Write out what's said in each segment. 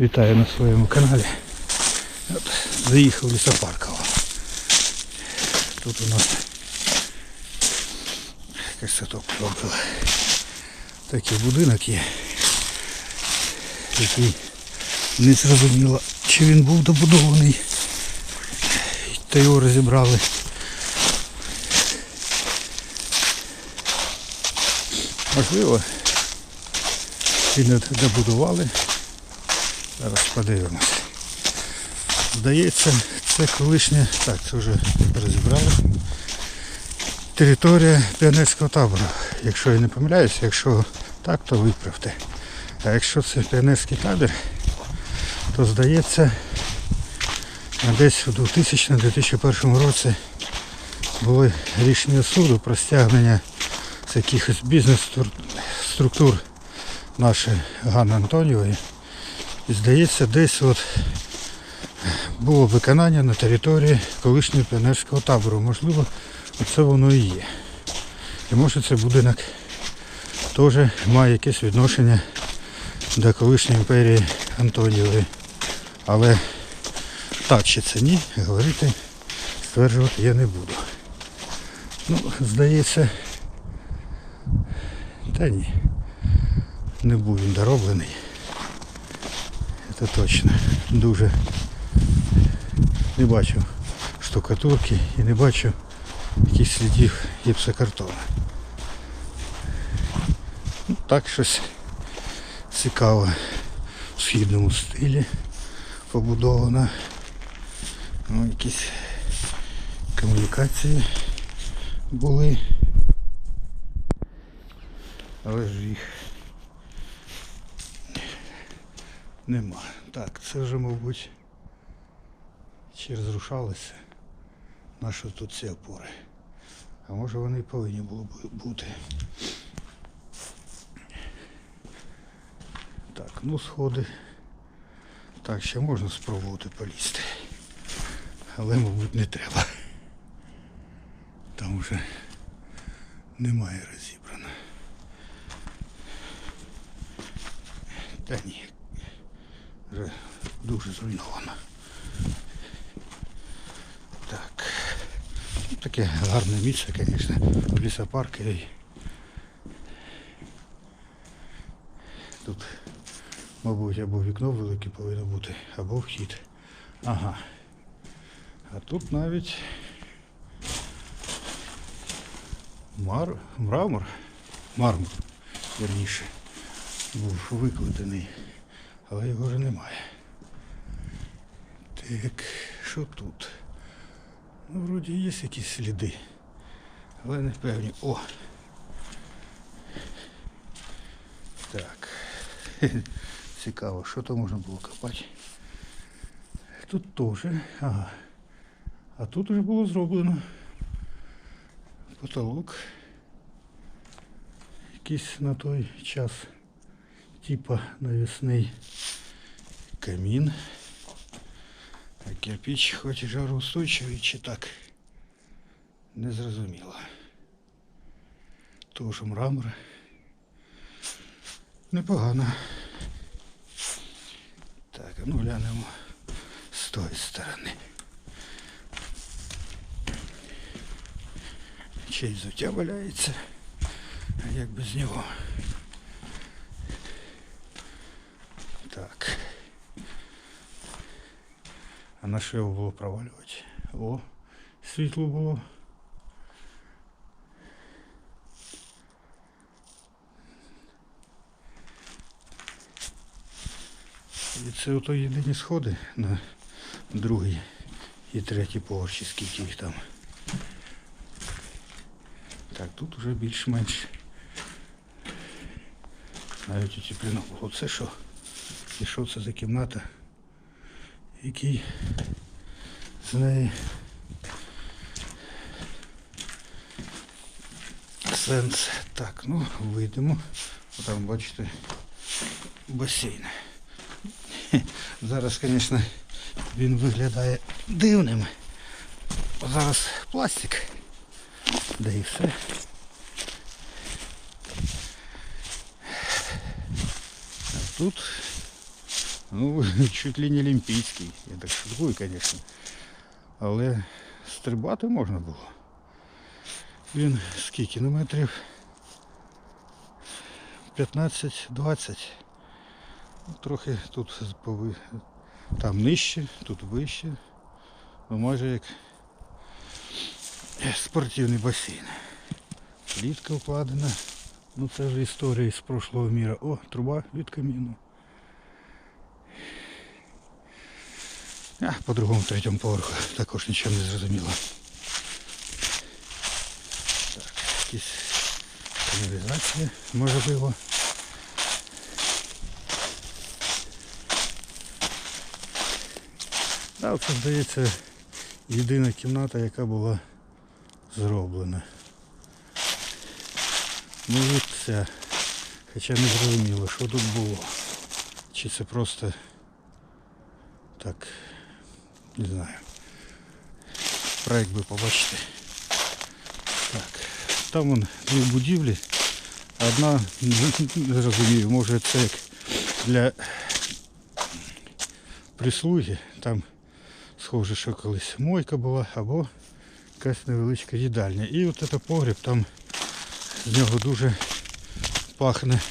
Вітаю на своєму каналі. От, заїхав лісопарково. Тут у нас якась садок. Такий будинок є, який не зрозуміло, чи він був добудований. Та його розібрали. Можливо, не добудували. Зараз подивимось. Здається, це колишнє, так, це вже розібрали. Територія піонерського табору. Якщо я не помиляюся, якщо так, то виправте. А якщо це піонерський табір, то здається, десь у 2000-2001 році було рішення суду про стягнення з якихось бізнес-структур нашої Ганни Антонієвої. І здається, десь от було виконання на території колишнього піонерського табору. Можливо, це воно і є. І може цей будинок теж має якесь відношення до колишньої імперії Антонієвої. Але так чи це ні, говорити, стверджувати я не буду. Ну, здається, та ні, не був він дороблений. Це точно. Дуже не бачу штукатурки і не бачу якихось слідів гіпсокартону. Ну, так щось цікаве в східному стилі побудовано. Ну, якісь комунікації були. Але ж їх Нема. Так, це вже, мабуть, чи розрушалися наші тут ці опори. А може вони і повинні були б бути. Так, ну сходи. Так, ще можна спробувати полізти. Але, мабуть, не треба. Там вже немає розібрано. Та ні, вже дуже зруйновано. Так. Ну, Таке гарне місце, звісно, в. Тут, мабуть, або вікно велике повинно бути, або вхід. Ага. А тут навіть мар... мрамор, мармур, верніше, був викладений але його вже немає. Так, що тут? Ну, вроді є якісь сліди, але не певні. О! Так. Цікаво, що то можна було копати. Тут теж. Ага. А тут вже було зроблено потолок. Якийсь на той час типа навісний камін. А кирпич хоч жароустойчивий, чи так. Не зрозуміло. Тоже мрамор. Непогано. Так, а ну глянемо з тої сторони. Чей взуття валяється, а як без нього. Так. А на його було провалювати? О, світло було. І це ото єдині сходи на другий і третій поверх, чи скільки їх там. Так, тут вже більш-менш навіть утеплено. Оце що? І що це за кімната? Який з неї сенс. Так, ну вийдемо. Там бачите басейн. Зараз, звісно, він виглядає дивним. Зараз пластик. Да і все. А тут Ну, чуть ли не олімпійський. Я так шуткую, звісно. Але стрибати можна було. Він скільки? Ну метрів 15-20. Ну, Трохи тут пови... там нижче, тут вище. Ну майже як спортивний басейн. Плітка вкладена. Ну це вже історія з прошлого міра. О, труба від каміну. А, по другому третьому поверху також нічого не зрозуміло. Так, якісь каналізація, можливо. А це здається єдина кімната, яка була зроблена. Ну і все. Хоча не зрозуміло, що тут було. Чи це просто так, не знаю. Проект би побачити. Так. Там вон дві будівлі. Одна, не розумію, може це як для прислуги. Там схоже, що колись мойка була або якась невеличка їдальня. І от це погріб, там з нього дуже пахне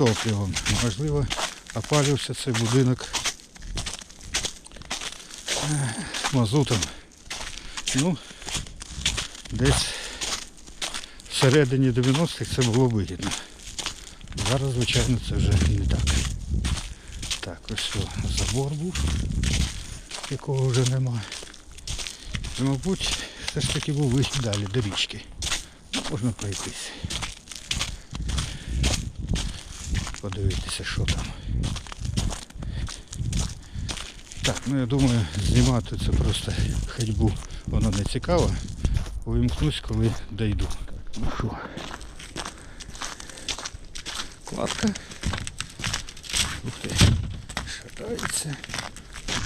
Топливом. Можливо, опалювався цей будинок мазутом. Ну, десь всередині 90-х це було вигідно. Зараз, звичайно, це вже не так. Так, ось що, забор був, якого вже немає. Мабуть, все ж таки був вихід далі до річки. Ну, можна пройтись. Подивитися, що там. Так, ну я думаю, знімати це просто ходьбу, воно не цікаво. Увімкнусь, коли дойду. Так, ну що. Кладка. Ух ти. Шатається.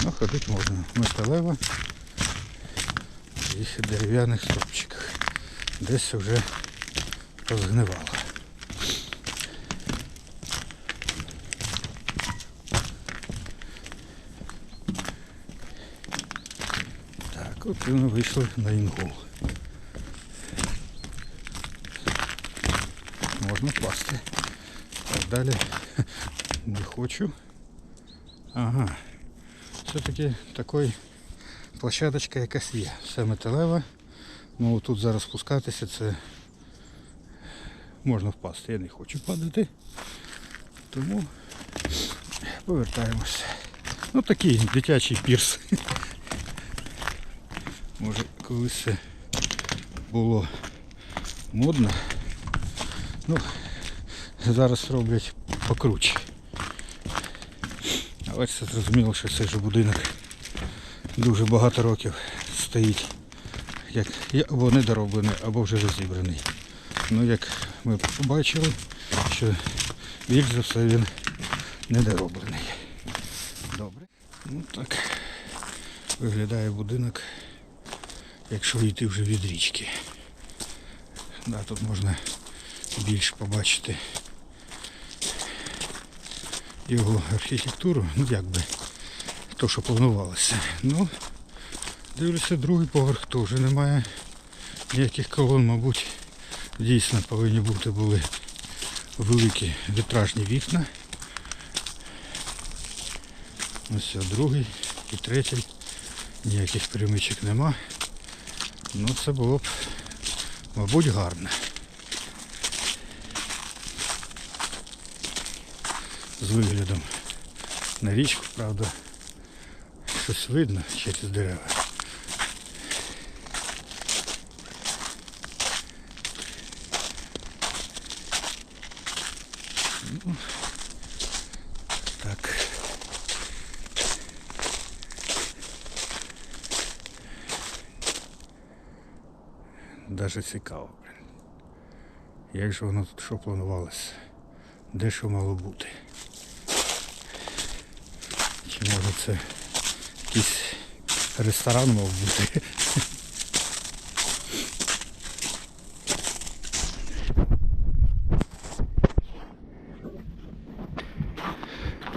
Ну, ходити можна. Металева. І дерев'яних стопчиках. Десь вже розгнивало. От і ми вийшли на інгул. Можна пасти. Так, далі не хочу. Ага. Все-таки такий площадочка якась є. Все металева. Ну тут зараз спускатися це можна впасти. Я не хочу падати. Тому повертаємось. Ну такий дитячий пірс. Може колись це було модно. Ну, зараз роблять покруче. Але це зрозуміло, що цей же будинок дуже багато років стоїть. Як або недороблений, або вже розібраний. Ну як ми побачили, що більш за все він недороблений. Добре. Ну так виглядає будинок, якщо йти вже від річки. Да, тут можна більш побачити його архітектуру, ну як би, то, що планувалося. Ну, дивлюся, другий поверх теж немає ніяких колон, мабуть, дійсно повинні бути були великі вітражні вікна. Ось другий і третій. Ніяких перемичок нема. Ну це було б, мабуть, гарно. З виглядом на річку, правда, щось видно через дерева. Ну, Так. Даже цікаво, блін. Як же воно тут що планувалося? Де що мало бути? Чи може це якийсь ресторан мав бути?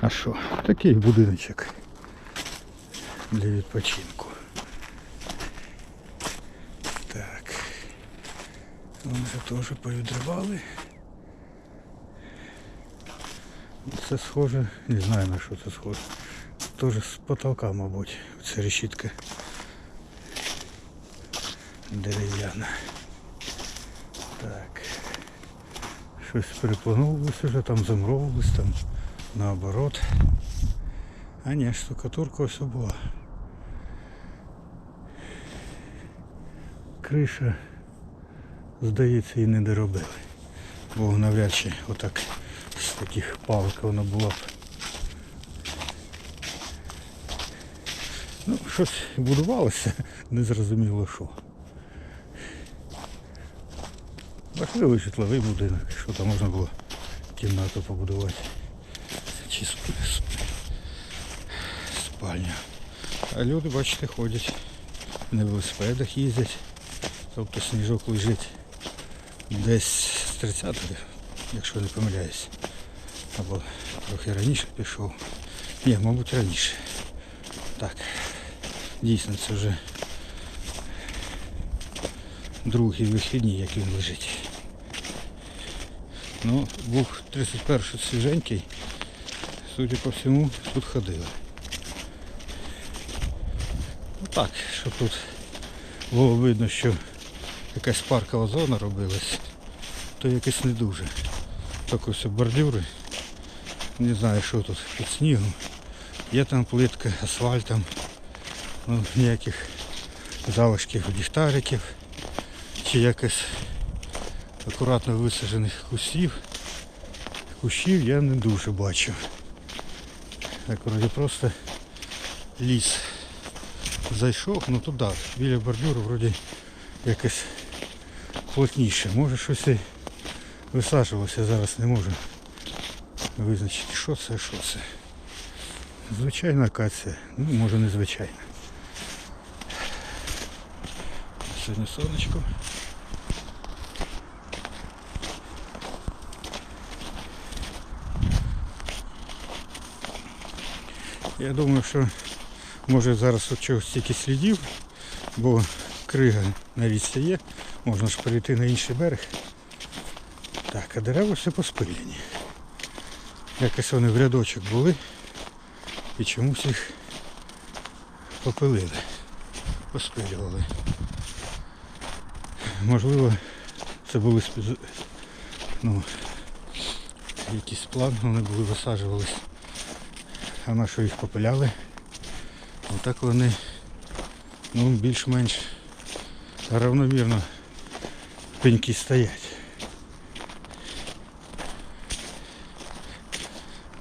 А що? Такий будиночок для відпочинку. Так. Вони вже теж повідривали. Це схоже, не знаю на що це схоже. Теж з потолка, мабуть. Це решітка дерев'яна. Так. Щось переплановувалося вже, там замровувалось, там наоборот. А ні, штукатурка ось була. Криша, здається, і не доробили. Бо навряд чи отак з таких палок вона була б. Ну, щось будувалося, не зрозуміло що. Можливо, житловий будинок, що там можна було кімнату побудувати. Чи сп- спальня. А люди, бачите, ходять. На велосипедах їздять. Тобто сніжок лежить десь з 30-го, якщо не помиляюсь. Або трохи раніше пішов. Ні, мабуть, раніше. Так. Дійсно, це вже другі вихідні, як він лежить. Ну, був 31 свіженький, судя по всьому, тут ходили. Ну так, щоб тут було видно, що якась паркова зона робилась, то якось не дуже. Так ось бордюри. Не знаю, що тут під снігом. Є там плитка, асфальтом, ну, ніяких залишків ліхтариків чи якось акуратно висаджених кустів. Кущів я не дуже бачу. Так вроді просто ліс зайшов, ну туди, біля бордюру вроді якось плотніше. Може щось і висаджувалося, зараз не можу визначити, що це, що це. Звичайна акація, ну може не звичайна. Сьогодні сонечко. Я думаю, що може зараз тут чогось стільки слідів, бо крига на річці є, можна ж перейти на інший берег. Так, а дерева все поспилені. Якось вони в рядочок були і чомусь їх попилили, поспилювали. Можливо, це були ну, якийсь план, вони були висаджувались. А на що їх попиляли? Отак вони ну, більш-менш равномірно пеньки стоять.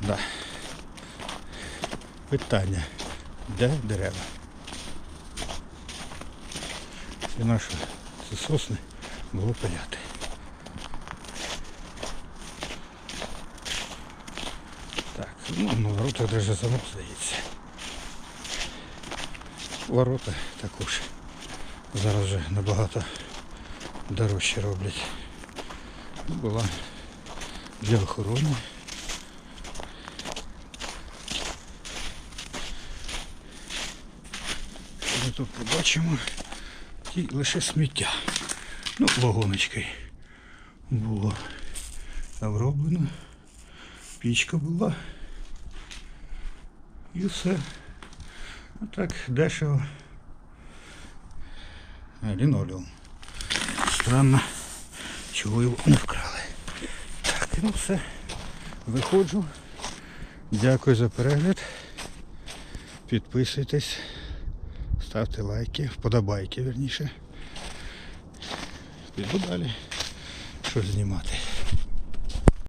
Да. Питання. Де дерева? Це наші це сосни було пиляти. Так, ну на воротах даже замок здається. Ворота також зараз вже набагато дорожче роблять. Ну, Була для охорони. Ми тут побачимо ті лише сміття. Ну, вагоночкою було оброблено. Пічка була. І все. А так дешево. Лінолеум. Странно, чого його не вкрали. Так, ну все. Виходжу. Дякую за перегляд. Підписуйтесь, ставте лайки, вподобайки, верніше. Піду далі. Що знімати.